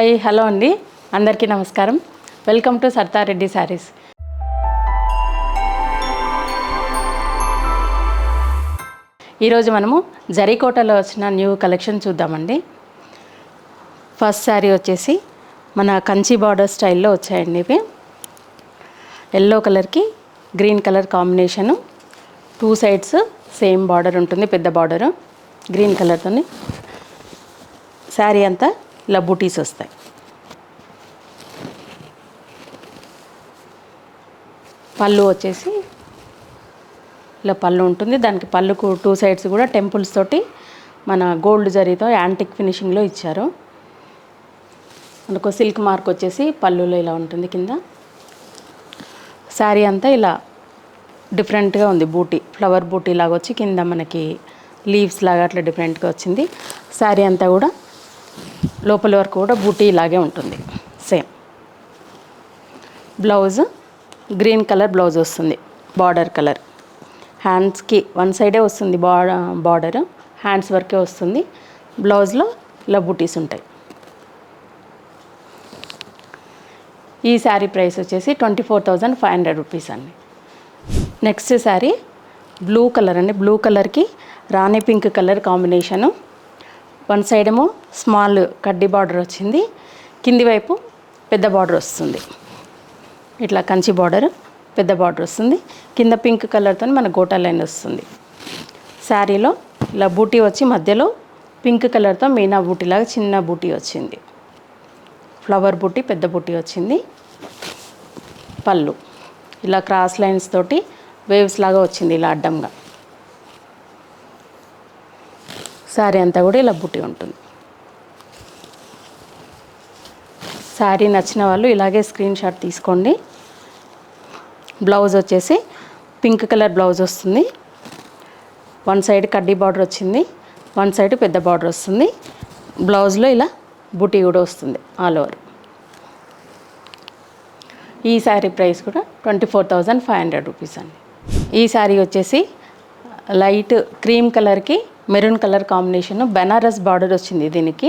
Hi hello అండి. అందరికీ నమస్కారం. Welcome to Sarthareddy saris. ఈరోజు మనము జరీకోటలో వచ్చిన న్యూ కలెక్షన్ చూద్దామండి. ఫస్ట్ శారీ వచ్చేసి మన కంచి బార్డర్ స్టైల్లో వచ్చాయండి ఇవి. ఎల్లో కలర్కి green colour combination. Two sides same border ఉంటుంది పెద్ద బార్డరు. గ్రీన్ కలర్తో శారీ అంతా ఇలా బూటీస్ వస్తాయి. పళ్ళు వచ్చేసి ఇలా పళ్ళు ఉంటుంది. దానికి పళ్ళుకు టూ సైడ్స్ కూడా టెంపుల్స్ తోటి మన గోల్డ్ జరీతో యాంటిక్ ఫినిషింగ్లో ఇచ్చారు. మనకు సిల్క్ మార్క్ వచ్చేసి పళ్ళులో ఇలా ఉంటుంది కింద. శారీ అంతా ఇలా డిఫరెంట్గా ఉంది. బూటీ ఫ్లవర్ బూటీ లాగా వచ్చి కింద మనకి లీవ్స్ లాగా అట్లా డిఫరెంట్గా వచ్చింది. శారీ అంతా కూడా లోపల వరకు కూడా బూటీ ఇలాగే ఉంటుంది. Same blouse green colour blouse వస్తుంది. బార్డర్ కలర్ హ్యాండ్స్కి వన్ సైడే వస్తుంది బా బార్డర్ హ్యాండ్స్ వరకే వస్తుంది. బ్లౌజ్లో ఇలా బూటీస్ ఉంటాయి. ఈ శారీ ప్రైస్ వచ్చేసి twenty four thousand five hundred rupees అండి. నెక్స్ట్ శారీ బ్లూ కలర్ అండి. బ్లూ కలర్కి రాణి pink colour combination one side ఏమో స్మాల్ కడ్డీ బార్డర్ వచ్చింది. కింది వైపు పెద్ద బార్డర్ వస్తుంది. ఇట్లా కంచి బార్డర్ పెద్ద బార్డర్ వస్తుంది. కింద పింక్ కలర్తో మన గోటా లైన్ వస్తుంది. శారీలో ఇలా బూటీ వచ్చి మధ్యలో పింక్ కలర్తో మీనా బూటీలాగా చిన్న బూటీ వచ్చింది. ఫ్లవర్ బూటీ పెద్ద బూటీ వచ్చింది. పళ్ళు. ఇలా క్రాస్ లైన్స్ తోటి వేవ్స్ లాగా వచ్చింది ఇలా అడ్డంగా. శారీ అంతా కూడా ఇలా బుట్టి ఉంటుంది. శారీ నచ్చిన వాళ్ళు ఇలాగే స్క్రీన్ షాట్ తీసుకోండి. బ్లౌజ్ వచ్చేసి పింక్ కలర్ బ్లౌజ్ వస్తుంది. వన్ సైడ్ కడ్డీ బార్డర్ వచ్చింది. వన్ సైడ్ పెద్ద బార్డర్ వస్తుంది. బ్లౌజ్లో ఇలా బుటీ కూడా వస్తుంది ఆల్ ఓవర్. ఈ శారీ ప్రైస్ కూడా twenty four thousand five hundred rupees అండి. ఈ శారీ వచ్చేసి లైట్ క్రీమ్ కలర్కి maroon colour combination Benaras border వచ్చింది దీనికి.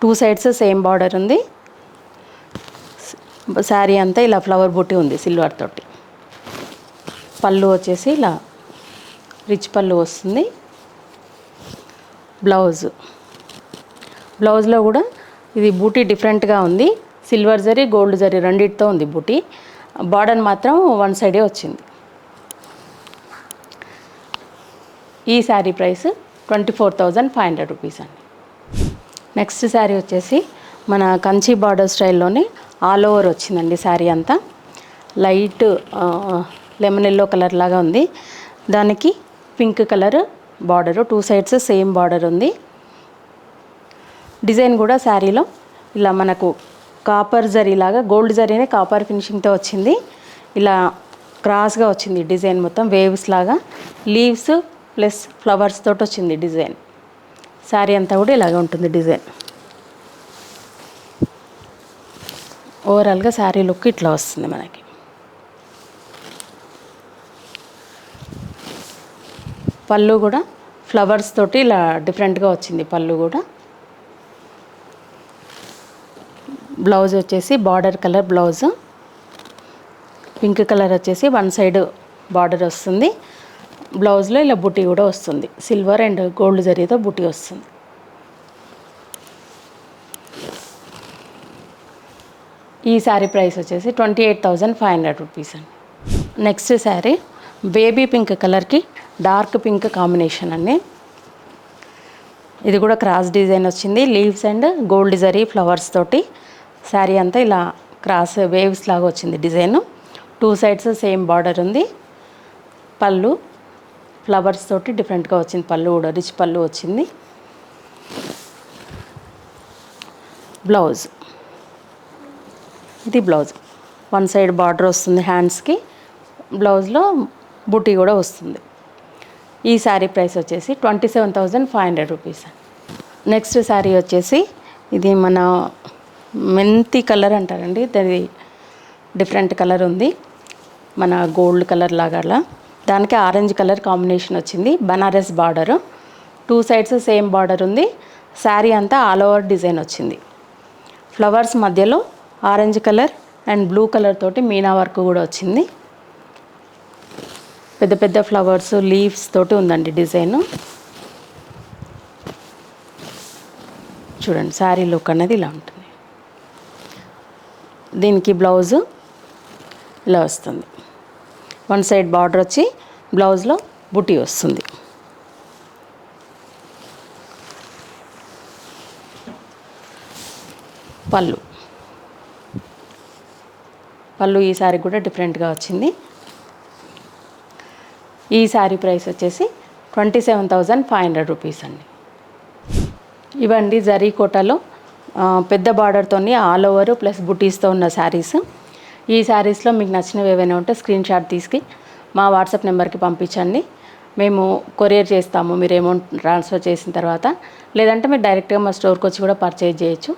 టూ సైడ్స్ సేమ్ బార్డర్ ఉంది. శారీ అంతా ఇలా ఫ్లవర్ బూటీ ఉంది సిల్వర్ తోటి. పళ్ళు వచ్చేసి ఇలా రిచ్ పళ్ళు వస్తుంది. బ్లౌజ్. బ్లౌజ్లో కూడా ఇది బూటీ డిఫరెంట్గా ఉంది. సిల్వర్ జరీ గోల్డ్ జరీ రెండిటితో ఉంది బూటీ. బార్డర్ మాత్రం వన్ సైడే వచ్చింది. ఈ sari price twenty four thousand five hundred rupees అండి. నెక్స్ట్ శారీ వచ్చేసి మన కంచి బార్డర్ స్టైల్లోనే ఆల్ ఓవర్ వచ్చిందండి శారీ అంతా. లైట్ లెమన్ ఎల్లో కలర్ లాగా ఉంది. దానికి pink colour border two sides same border ఉంది. డిజైన్ కూడా శారీలో ఇలా మనకు కాపర్ జరీ లాగా గోల్డ్ జరీనే కాపర్ ఫినిషింగ్తో వచ్చింది. ఇలా క్రాస్గా వచ్చింది డిజైన్ మొత్తం వేవ్స్ లాగా. లీవ్స్ ప్లస్ ఫ్లవర్స్ తోటి వచ్చింది డిజైన్. శారీ అంతా కూడా ఇలాగే ఉంటుంది డిజైన్. ఓవరాల్గా శారీ లుక్ ఇట్లా వస్తుంది మనకి. పళ్ళు కూడా ఫ్లవర్స్ తోటి ఇలా డిఫరెంట్గా వచ్చింది పళ్ళు కూడా. బ్లౌజ్ వచ్చేసి border colour blouse pink colour వచ్చేసి వన్ సైడ్ బార్డర్ వస్తుంది. బ్లౌజ్లో ఇలా బుటీ కూడా వస్తుంది. సిల్వర్ అండ్ గోల్డ్ జరీతో బుటీ వస్తుంది. ఈ శారీ ప్రైస్ వచ్చేసి twenty eight thousand five hundred rupees అండి. నెక్స్ట్ శారీ బేబీ పింక్ కలర్కి డార్క్ పింక్ కాంబినేషన్ అండి. ఇది కూడా క్రాస్ డిజైన్ వచ్చింది. Leaves and gold zari flowers తోటి శారీ అంతా ఇలా క్రాస్ వేవ్స్ లాగా వచ్చింది design two sides same border ఉంది. పళ్ళు ఫ్లవర్స్ తోటి డిఫరెంట్గా వచ్చింది. పళ్ళు కూడా రిచ్ పళ్ళు వచ్చింది. బ్లౌజ్. ఇది బ్లౌజ్. వన్ సైడ్ బార్డర్ వస్తుంది హ్యాండ్స్కి. బ్లౌజ్లో బుటీ కూడా వస్తుంది. ఈ శారీ ప్రైస్ వచ్చేసి twenty seven thousand five hundred rupees. Next sari వచ్చేసి ఇది మన మెంతి కలర్ అంటారండి. దాని డిఫరెంట్ కలర్ ఉంది. మన గోల్డ్ కలర్ లాగా అలా. దానికి ఆరెంజ్ కలర్ కాంబినేషన్ వచ్చింది. Banaras border. Two sides same border ఉంది. శారీ అంతా ఆల్ ఓవర్ డిజైన్ వచ్చింది. ఫ్లవర్స్ మధ్యలో orange colour and blue colour తోటి మీనా వర్క్ కూడా వచ్చింది. పెద్ద పెద్ద ఫ్లవర్స్ లీవ్స్ తోటి ఉందండి డిజైన్. చూడండి శారీ లుక్ అనేది ఇలా ఉంటుంది. దీనికి బ్లౌజు ఇలా వస్తుంది. వన్ సైడ్ బార్డర్ వచ్చి బ్లౌజ్లో బుటీ వస్తుంది. పళ్ళు. పళ్ళు ఈ సారీ కూడా డిఫరెంట్గా వచ్చింది. ఈ శారీ ప్రైస్ వచ్చేసి twenty seven thousand five hundred rupees అండి. ఇవండి జరీ కోటలో పెద్ద బార్డర్తోని ఆల్ ఓవర్ ప్లస్ బుటీస్తో ఉన్న శారీస్. ఈ శారీస్లో మీకు నచ్చినవి ఏవైనా ఉంటే స్క్రీన్ షాట్ తీసుకు మా వాట్సాప్ నెంబర్కి పంపించండి. మేము కొరియర్ చేస్తాము మీరు అమౌంట్ ట్రాన్స్ఫర్ చేసిన తర్వాత. లేదంటే మీరు డైరెక్ట్గా మా స్టోర్కి వచ్చి కూడా పర్చేజ్ చేయొచ్చు.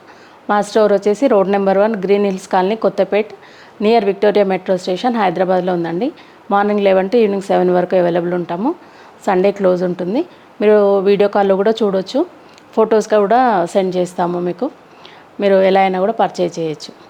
మా స్టోర్ వచ్చేసి road number one green hills colony Kothapet near Victoria metro station హైదరాబాద్లో ఉందండి. Morning eleven to evening seven వరకు అవైలబుల్ ఉంటాము. సండే క్లోజ్ ఉంటుంది. మీరు వీడియో కాల్లో కూడా చూడొచ్చు. ఫొటోస్గా కూడా సెండ్ చేస్తాము మీకు. మీరు ఎలా అయినా కూడా పర్చేజ్ చేయొచ్చు.